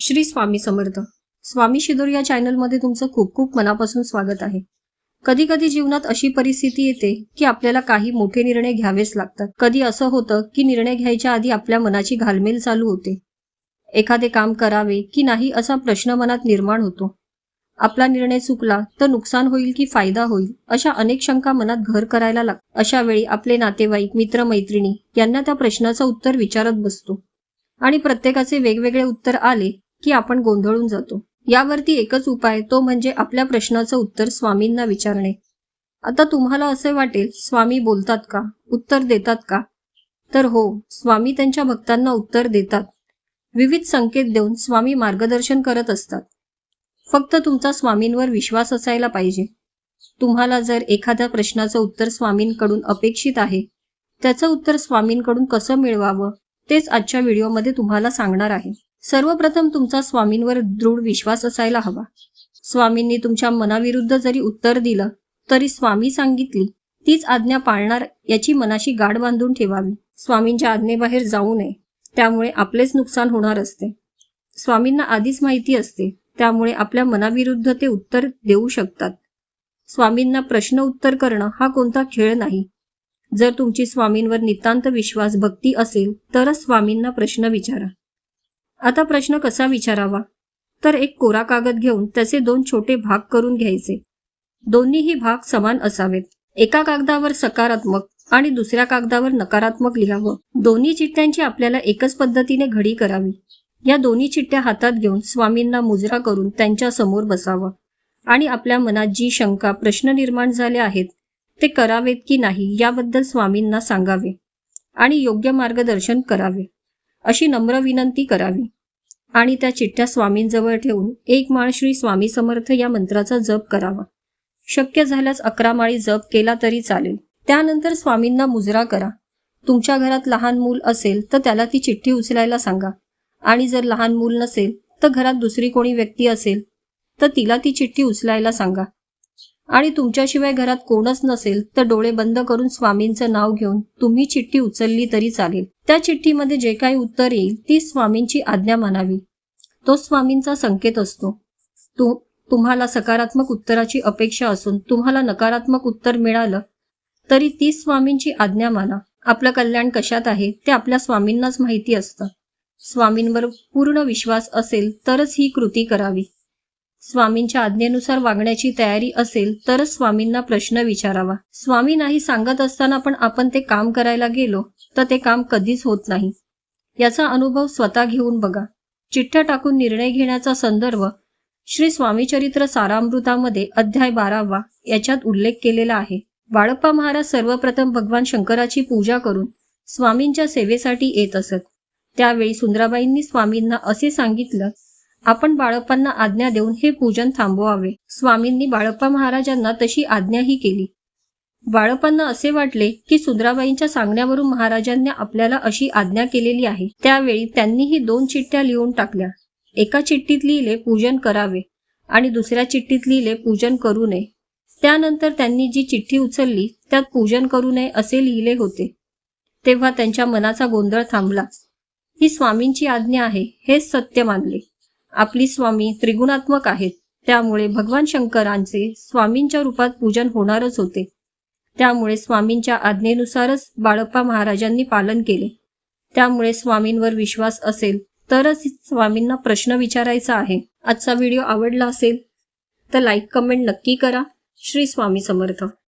श्री स्वामी समर्थ. स्वामी शिदोर या चॅनलमध्ये तुमचं खूप खूप मनापासून स्वागत आहे. कधी कधी जीवनात अशी परिस्थिती येते की आपल्याला काही मोठे निर्णय घ्यावेच लागतात. कधी असं होतं की निर्णय घ्यायच्या आधी आपल्या मनाची घालमेल चालू होते. एखादे काम करावे की नाही असा प्रश्न मनात निर्माण होतो. आपला निर्णय चुकला तर नुकसान होईल की फायदा होईल अशा अनेक शंका मनात घर करायला लाग अशा वेळी आपले नातेवाईक मित्रमैत्रिणी यांना त्या प्रश्नाचं उत्तर विचारत बसतो. आणि प्रत्येकाचे वेगवेगळे उत्तर आले की आपण गोंधळून जातो. यावरती एकच उपाय तो म्हणजे आपल्या प्रश्नाचं उत्तर स्वामींना विचारणे. आता तुम्हाला असे वाटेल स्वामी बोलतात का? उत्तर देतात का? तर हो स्वामी त्यांच्या भक्तांना उत्तर देतात. विविध संकेत देऊन स्वामी मार्गदर्शन करत असतात. फक्त तुमचा स्वामींवर विश्वास असायला पाहिजे. तुम्हाला जर एखाद्या प्रश्नाचं उत्तर स्वामींकडून अपेक्षित आहे त्याचं उत्तर स्वामींकडून कसं मिळवावं तेच आजच्या व्हिडिओमध्ये तुम्हाला सांगणार आहे. सर्वप्रथम तुमचा स्वामींवर दृढ विश्वास असायला हवा. स्वामींनी तुमच्या मनाविरुद्ध जरी उत्तर दिलं तरी स्वामी सांगितली तीच आज्ञा पाळणार याची मनाशी गाठ बांधून ठेवावी. स्वामींच्या आज्ञेबाहेर जाऊ नये त्यामुळे आपलेच नुकसान होणार असते. स्वामींना आधीच माहिती असते त्यामुळे आपल्या मनाविरुद्ध ते उत्तर देऊ शकतात. स्वामींना प्रश्न उत्तर करणं हा कोणता खेळ नाही. जर तुमची स्वामींवर नितांत विश्वास भक्ती असेल तरच स्वामींना प्रश्न विचारा. आता प्रश्न कसा विचारावा? तर एक कोरा कागद घेऊन त्याचे दोन छोटे भाग करून घ्यायचे. दोन्हीही भाग समान असावेत. एका कागदावर सकारात्मक आणि दुसऱ्या कागदावर नकारात्मक लिहावं. दोन्ही चिठ्ठ्यांची आपल्याला एकच पद्धतीने घडी करावी. या दोन्ही चिठ्ठ्या हातात घेऊन स्वामींना मुजरा करून त्यांच्यासमोर बसावं. आणि आपल्या मनात जी शंका प्रश्न निर्माण झाले आहेत ते करावेत की नाही याबद्दल स्वामींना सांगावे आणि योग्य मार्गदर्शन करावे. अशी नम्र विनंती करावी. आणि त्या चिठ्ठ्या स्वामींजवळ ठेवून एक माळ श्री स्वामी समर्थ या मंत्राचा जप करावा. शक्य झाल्यास अकरा माळी जप केला तरी चालेल. त्यानंतर स्वामींना मुजरा करा. तुमच्या घरात लहान मूल असेल तर त्याला ती चिठ्ठी उचलायला सांगा. आणि जर लहान मूल नसेल तर घरात दुसरी कोणी व्यक्ती असेल तर तिला ती चिठ्ठी उचलायला सांगा. आणि तुमच्याशिवाय घरात कोणच नसेल तर डोळे बंद करून स्वामींचं नाव घेऊन तुम्ही चिठ्ठी उचलली तरी चालेल. त्या चिठ्ठीमध्ये जे काही उत्तर येईल ती स्वामींची आज्ञा मानावी. तो स्वामींचा संकेत असतो. तू तुम्हाला सकारात्मक उत्तराची अपेक्षा असून तुम्हाला नकारात्मक उत्तर मिळालं तरी ती स्वामींची आज्ञा माना. आपलं कल्याण कशात आहे ते आपल्या स्वामींनाच माहिती असतं. स्वामींवर पूर्ण विश्वास असेल तरच ही कृती करावी. स्वामींच्या आज्ञेनुसार वागण्याची तयारी असेल तरच स्वामींना प्रश्न विचारावा. स्वामी नाही सांगत असताना पण आपण ते काम करायला गेलो तर ते काम कधीच होत नाही. याचा अनुभव स्वतः घेऊन बघा. चिठ्ठ्या टाकून निर्णय घेण्याचा संदर्भ श्री स्वामीचरित्र सारामृतामध्ये अध्याय बारावा याच्यात उल्लेख केलेला आहे. बाळप्पा महाराज सर्वप्रथम भगवान शंकराची पूजा करून स्वामींच्या सेवेसाठी येत असत. त्यावेळी सुंदराबाईंनी स्वामींना असे सांगितलं आपण बाळप्पांना आज्ञा देऊन हे पूजन थांबवावे. स्वामींनी बाळप्पा महाराजांना तशी आज्ञाही केली. बाळप्पांना असे वाटले की सुंदराबाईंच्या सांगण्यावरून महाराजांनी आपल्याला अशी आज्ञा केलेली आहे. त्यावेळी त्यांनीही दोन चिठ्ठ्या लिहून टाकल्या. एका चिठ्ठीत लिहिले पूजन करावे आणि दुसऱ्या चिठ्ठीत लिहिले पूजन करू नये. त्यानंतर त्यांनी जी चिठ्ठी उचलली त्यात पूजन करू नये असे लिहिले होते. तेव्हा त्यांच्या मनाचा गोंधळ थांबला. ही स्वामींची आज्ञा आहे हेच सत्य मानले. आपली स्वामी त्रिगुणात्मक आहेत. त्यामुळे भगवान शंकरांचे स्वामींच्या रूपात पूजन होणारच होते. त्यामुळे स्वामींच्या आज्ञेनुसारच बाळप्पा महाराजांनी पालन केले. त्यामुळे स्वामींवर विश्वास असेल तरच स्वामींना प्रश्न विचारायचा आहे. आजचा व्हिडिओ आवडला असेल तर लाईक कमेंट नक्की करा. श्री स्वामी समर्थ.